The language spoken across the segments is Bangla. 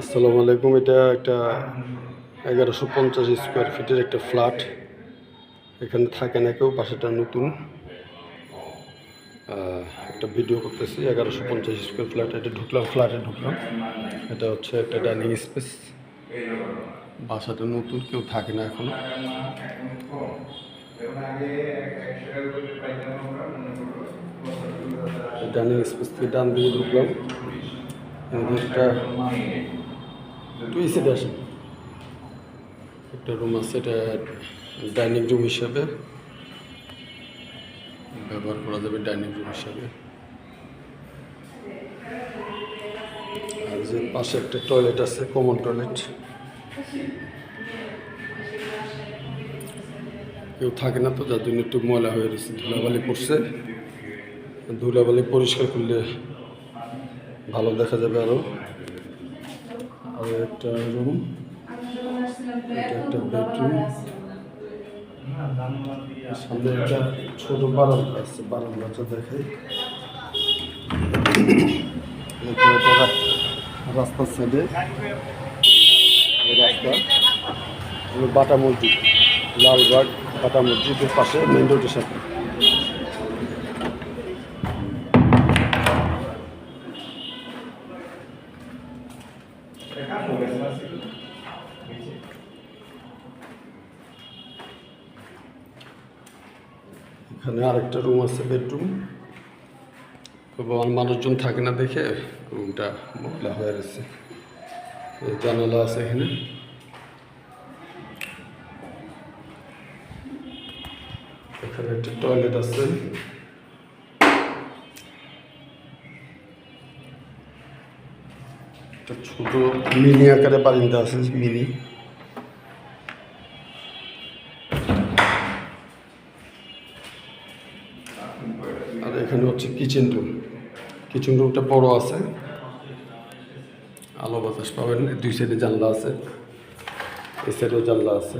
আসসালামু আলাইকুম, এটা একটা এগারোশো পঞ্চাশ স্কোয়ার ফিটের একটা ফ্ল্যাট। এখানে থাকে না কেউ, বাসাটা নতুন। একটা ভিডিও করতেছি, এগারোশো পঞ্চাশ স্কোয়ার ফ্ল্যাট, এটা ঢুকলাম, ফ্ল্যাটে ঢুকলাম। এটা হচ্ছে একটা ডাইনিং স্পেস। বাসাটা নতুন, কেউ থাকে না এখনও। ডাইনিং স্পেস থেকে ডান দিকে ঢুকলাম। একটা দুই সাইডে আসেন একটা রুম আছে এটা ডাইনিং রুম হিসাবে। ব্যবহার করা যাবে ডাইনিং রুম হিসাবে। আর যে পাশে একটা টয়লেট আছে কমন টয়লেট কেউ থাকে না তো যার জন্য একটু ময়লা হয়ে রয়েছে ধুলাবালি পড়ছে। ধুলাবালি পরিষ্কার করলে ভালো দেখা যাবে আরও আর একটা রুম এটা একটা বেডরুম সামনে একটা ছোট বারান্দা আছে, বারান্দাটা দেখাই। রাস্তার সাইডে রাস্তা বাটা মসজিদ, লালবাগ বাটা মসজিদের পাশে মেন রোডের সাথে। এখানে আরেকটা রুম আছে বেডরুম আমার মানুষজন থাকে না দেখে রুমটা ময়লা হয়ে গেছে। জানালা আছে এখানে। এখানে একটা টয়লেট আছে। একটা ছোট মিনি আকারে বারিন্দা আছে, মিনি। আর এখানে হচ্ছে কিচেন রুম কিচেন রুমটা বড় আছে। আলো বাতাস পাবেন দুই সাইডে জানলা আছে। এই সাইডেও জানলা আছে।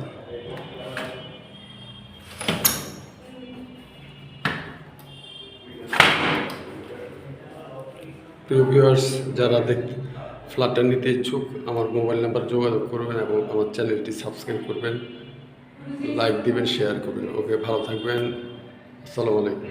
প্রিয় ভিউয়ার্স যারা দেখ ফ্ল্যাটটা নিতে ইচ্ছুক, আমার মোবাইল নাম্বার যোগাযোগ করবেন এবং আমার চ্যানেলটি সাবস্ক্রাইব করবেন, লাইক দিবেন, শেয়ার করবেন। ওকে, ভালো থাকবেন। আসসালামু আলাইকুম।